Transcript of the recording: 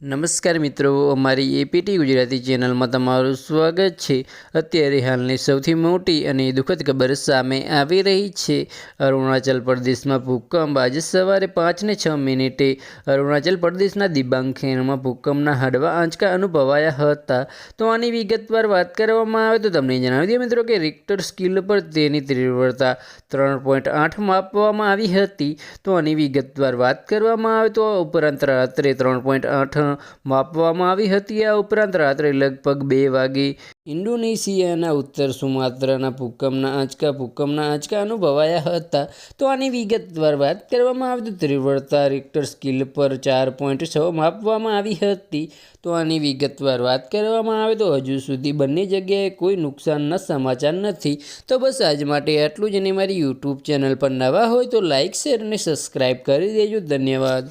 નમસ્કાર મિત્રો, અમારી એપીટી ગુજરાતી ચેનલમાં તમારું સ્વાગત છે. અત્યારે હાલની સૌથી મોટી અને દુઃખદ ખબર સામે આવી રહી છે. અરુણાચલ પ્રદેશમાં ભૂકંપ આજે સવારે પાંચને છ મિનિટે અરુણાચલ પ્રદેશના દિબાંગ ખીણમાં ભૂકંપના હળવા આંચકા અનુભવાયા હતા. તો આની વિગતવાર વાત કરવામાં આવે તો તમને જણાવી દઈએ મિત્રો કે રિક્ટર સ્કિલ પર તેની તીવ્રતા ત્રણ પોઈન્ટ આઠ માપવામાં આવી હતી. તો આની વિગતવાર વાત કરવામાં આવે તો ઉપરાંત રાત્રે ત્રણ પોઈન્ટ આઠ માપવામાં આવી હતી આ ઉપરાંત રાત્રે લગભગ બે વાગે ઇન્ડોનેશિયાના ઉત્તર સુમાત્રાના ભૂકંપના આંચકા ભૂકંપના આંચકા અનુભવાયા હતા. તો આની વિગતવાર વાત કરવામાં આવે તો તીવ્રતા રિક્ટર સ્કિલ પર ચાર પોઈન્ટ છ માપવામાં આવી હતી. તો આની વિગતવાર વાત કરવામાં આવે તો હજુ સુધી બંને જગ્યાએ કોઈ નુકસાનના સમાચાર નથી. તો બસ આજ માટે આટલું જ અને મારી યુટ્યુબ ચેનલ પર નવા હોય તો લાઇક શેર અને સબસ્ક્રાઈબ કરી દેજો. ધન્યવાદ.